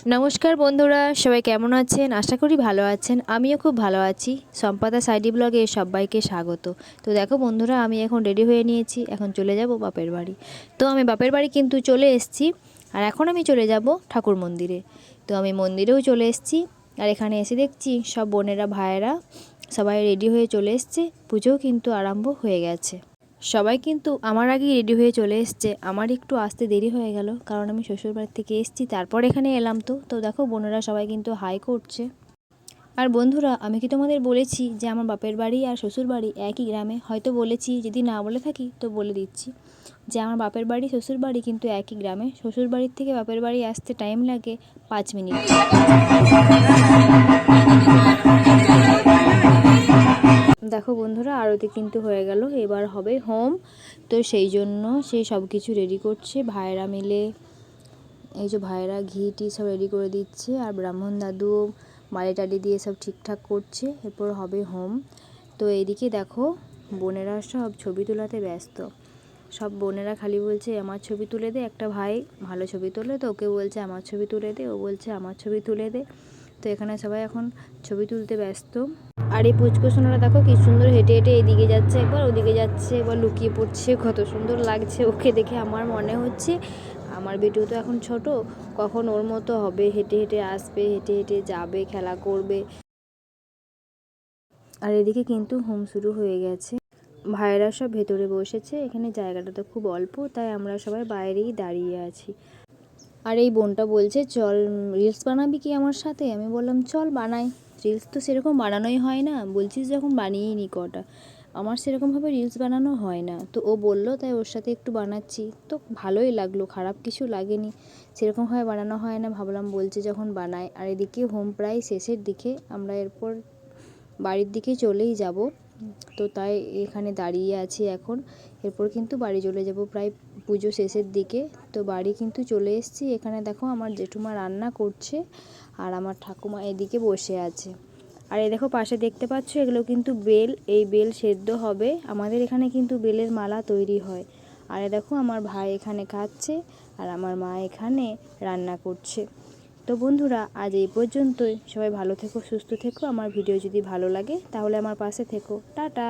নমস্কার বন্ধুরা, সবাই কেমন আছেন? আশা করি ভালো আছেন। আমিও খুব ভালো আছি। সম্পাদা সাইডি ব্লগে সবাইকে স্বাগত। তো দেখো বন্ধুরা, আমি এখন রেডি হয়ে নিয়েছি। এখন চলে যাব বাপের বাড়ি। তো আমি বাপের বাড়ি কিন্তু চলে এসেছি। আর এখন আমি চলে যাব ঠাকুর মন্দিরে। তো আমি মন্দিরেও চলে এসেছি। আর এখানে এসে দেখছি সব বোনেরা, ভাইয়েরা সবাই রেডি হয়ে চলে এসছে। পুজোও কিন্তু আরম্ভ হয়ে গেছে। সবাই কিন্তু আমার আগেই রেডি হয়ে চলে এসছে। আমার একটু আসতে দেরি হয়ে গেল, কারণ আমি শ্বশুর বাড়ি থেকে এসেছি, তারপর এখানে এলাম তো। তো দেখো, বোনেরা সবাই কিন্তু হাই করছে। আর বন্ধুরা, আমি কি তোমাদের বলেছি যে আমার বাপের বাড়ি আর শ্বশুর বাড়ি একই গ্রামে? হয়তো বলেছি, যদি না বলে থাকি, তো বলে দিচ্ছি যে আমার বাপের বাড়ি শ্বশুর বাড়ি কিন্তু একই গ্রামে। শ্বশুর বাড়ির থেকে বাপের বাড়ি আসতে টাইম লাগে পাঁচ মিনিট। দেখো বন্ধুরা, আরতি কিন্তু হয়ে গেল, এবার হবে হোম। তো সেই জন্য সেই সব কিছু রেডি করছে, ভাইয়েরা মিলে। এই যে ভাইয়েরা ঘি টি সব রেডি করে দিচ্ছে, আর ব্রাহ্মণ দাদু মালি টালি দিয়ে সব ঠিকঠাক করছে, এরপর হবে হোম। তো এইদিকে দেখো, বোনেরা সব ছবি তোলাতে ব্যস্ত। সব বোনেরা খালি বলছে, আমার ছবি তুলে দে, একটা ভাই ভালো ছবি তোলে তো, ওকে বলছে, আমার ছবি তুলে দে, ও বলছে, আমার ছবি তুলে দে। তো এখানে সবাই এখন ছবি তুলতে ব্যস্ত। আর এই পুচকু সোনারা দেখো কি সুন্দর হেঁটে হেঁটে এদিকে যাচ্ছে একবার, ওদিকে যাচ্ছে, একবার লুকিয়ে পড়ছে, কত সুন্দর লাগছে ওকে দেখে আমার মনে হচ্ছে। আমার ভিডিও তো এখন ছোট, কখন ওর মতো হবে, হেঁটে হেঁটে আসবে, হেঁটে হেঁটে যাবে, খেলা করবে। আর এদিকে কিন্তু হোম শুরু হয়ে গেছে। ভাইয়েরা সব ভেতরে বসেছে, এখানে জায়গাটা তো খুব অল্প, তাই আমরা সবাই বাইরেই দাঁড়িয়ে আছি। আর এই বোনটা বলছে, চল রিলস বানাবি কি আমার সাথে? আমি বললাম, চল বানাই। রিলস তো সেরকম বানানোই হয় না। বলছিস যখন বানিয়েই নি কটা। আমার সেরকমভাবে রিলস বানানো হয় না। তো ও বলল, তাই ওর সাথে একটু বানাচ্ছি। তো ভালোই লাগল, খারাপ কিছু লাগেনি। সেরকমভাবে বানানো হয় না। ভাবলাম বলছে যখন বানাই। আর এদিকে হোম প্রায় শেষের দিকে। আমরা এরপর বাড়ির দিকে চলেই যাব। তো তাই এখানে দাঁড়িয়ে আছি এখন। এরপর কিন্তু বাড়ি চলে যাব প্রায় পুজো শেষের দিকে। তো বাড়ি কিন্তু চলে এসেছি। এখানে দেখো আমার জেঠুমা রান্না করছে আর আমার ঠাকুমা এদিকে বসে আছে। আর এই দেখো পাশে দেখতে পাচ্ছ, এগুলো কিন্তু বেল। এই বেল সেদ্ধ হবে। আমাদের এখানে কিন্তু বেলের মালা তৈরি হয়। আর দেখো আমার ভাই এখানে খাচ্ছে আর আমার মা এখানে রান্না করছে। তো বন্ধুরা, আজ এই পর্যন্তই। সবাই ভালো থেকো, সুস্থ থেকো। আমার ভিডিও যদি ভালো লাগে, তাহলে আমার পাশে থেকো। টাটা!